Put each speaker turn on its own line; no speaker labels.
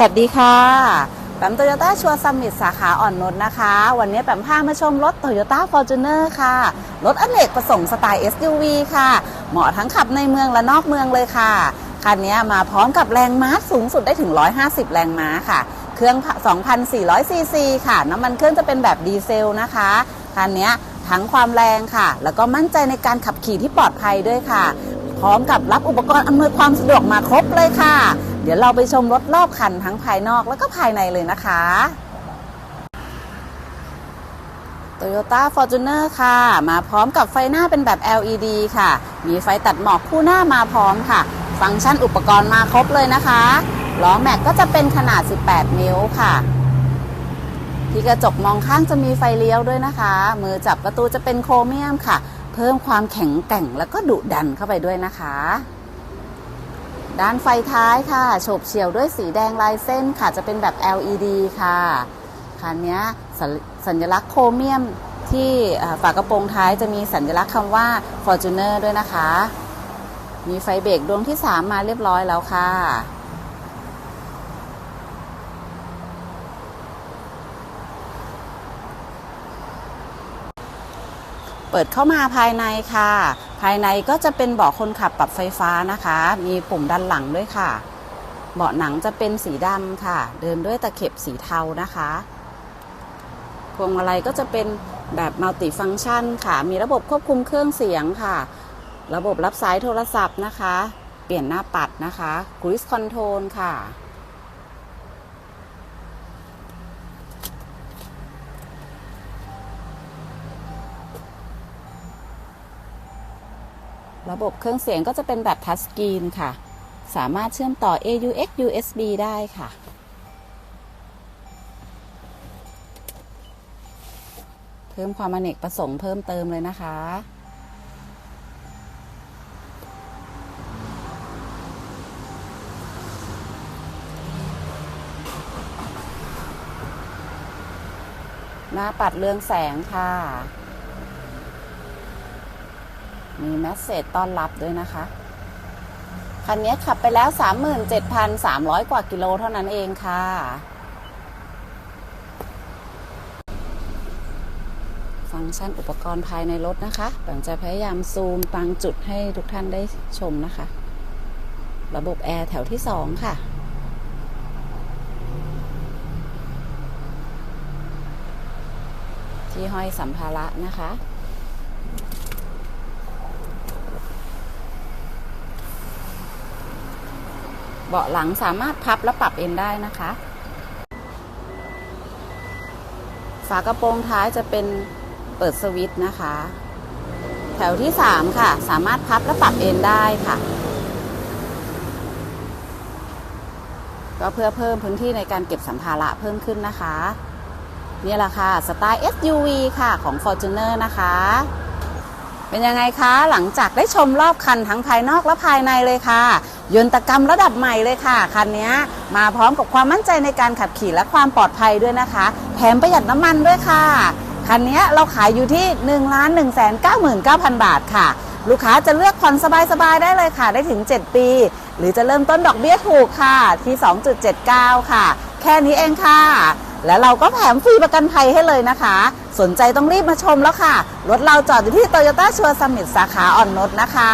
สวัสดีค่ะแปมโตโยต้าชัวร์ซัมมิตสาขาอ่อนนุชนะคะ วันนี้แปมพามาชมรถ Toyota Fortuner ค่ะ รถอเนกประสงค์สไตล์ SUV ค่ะ เหมาะทั้งขับในเมืองและนอกเมืองเลยค่ะ คันนี้มาพร้อมกับแรงม้าสูงสุดได้ถึง 150 แรงม้าค่ะ เครื่อง 2,400 ซีซีค่ะ น้ำมันเครื่องจะเป็นแบบดีเซลนะคะ คันนี้ทั้งความแรงค่ะ แล้วก็มั่นใจในการขับขี่ที่ปลอดภัยด้วยค่ะ พร้อมกับรับอุปกรณ์อำนวยความสะดวกมาครบเลยค่ะ ดี๋ยวเราไปชมรถรอบคันทั้งภายนอกแล้วก็ภายในเลยนะคะ Toyota Fortuner ค่ะ มาพร้อมกับไฟหน้าเป็นแบบ LED ค่ะ มีไฟตัดหมอกคู่หน้ามาพร้อมค่ะ ฟังก์ชันอุปกรณ์มาครบเลยนะคะล้อแม็กก็จะเป็นขนาด 18 นิ้วค่ะ ที่กระจกมองข้างจะมีไฟเลี้ยวด้วยนะคะ มือจับประตูจะเป็นโครเมียมค่ะ เพิ่มความแข็งแกร่งแล้วก็ดุดันเข้าไปด้วยนะคะ ด้านไฟท้ายค่ะโฉบเฉี่ยวด้วยสีแดงลายเส้นค่ะจะเป็นแบบ LED ค่ะคันนี้สัญลักษณ์โครเมียมที่ฝากระโปรงท้ายจะมีสัญลักษณ์คำว่า Fortuner ด้วยนะคะ มีไฟเบรกดวงที่ 3 มาเรียบร้อยแล้วค่ะ เปิดเข้ามาภายในค่ะ ภายในก็จะเป็นเบาะคนขับปรับไฟฟ้านะคะ มีปุ่มด้านหลังด้วยค่ะ เบาะหนังจะเป็นสีดำค่ะ เดินด้วยตะเข็บสีเทานะคะพวงมาลัยก็จะเป็นแบบมัลติฟัง c t ชันค่ะ มีระบบควบคุมเครื่องเสียงค่ะ ระบบรับสายโทรศัพท์นะคะ เปลี่ยนหน้าปัดนะคะ Cruise Control ค่ะ ระบบเครื่องเสียงก็จะเป็นแบบทัชสกรีนค่ะ สามารถเชื่อมต่อ AUX USB ได้ค่ะ เพิ่มความอเนกประสงค์เพิ่มเติมเลยนะคะหน้าปัดเรืองแสงค่ะ มีแมสเซจต้อนรับด้วยนะคะ คันนี้ขับไปแล้ว 37,300 กว่ากิโลเท่านั้นเองค่ะฟังก์ชันอุปกรณ์ภายในรถนะคะแปมจะพยายามซูมบางจุดให้ทุกท่านได้ชมนะคะ ระบบแอร์แถวที่ 2 ค่ะ ที่ห้อยสัมภาระนะคะ เบาะหลังสามารถพับและปรับเอนได้นะคะ ฝากระโปรงท้ายจะเป็นเปิดสวิตช์นะคะ แถวที่ 3 ค่ะ สามารถพับและปรับเอนได้ค่ะ ก็เพื่อเพิ่มพื้นที่ในการเก็บสัมภาระเพิ่มขึ้นนะคะ นี่แหละค่ะ สไตล์ SUV ค่ะของ Fortuner นะคะ เป็นยังไงคะหลังจากได้ชมรอบคันทั้งภายนอกและภายในเลยค่ะ ยนตกรรมระดับใหม่เลยค่ะ คันนี้มาพร้อมกับความมั่นใจในการขับขี่และความปลอดภัยด้วยนะคะ แถมประหยัดน้ำมันด้วยค่ะ คันนี้เราขายอยู่ที่ 1 1 9 9 9 0 0 บาทค่ะ ลูกค้าจะเลือกผ่อนสบายๆได้เลยค่ะ ได้ถึง 7 ปี หรือจะเริ่มต้นดอกเบี้ยถูกค่ะที่ 2.79 ค่ะ แค่นี้เองค่ะ และเราก็แถมฟรีประกันภัยให้เลยนะคะ สนใจต้องรีบมาชมแล้วค่ะ รถเราจอดอยู่ที่โตโยต้าชัวร์สมิตสาขาอ่อนนุชนะคะ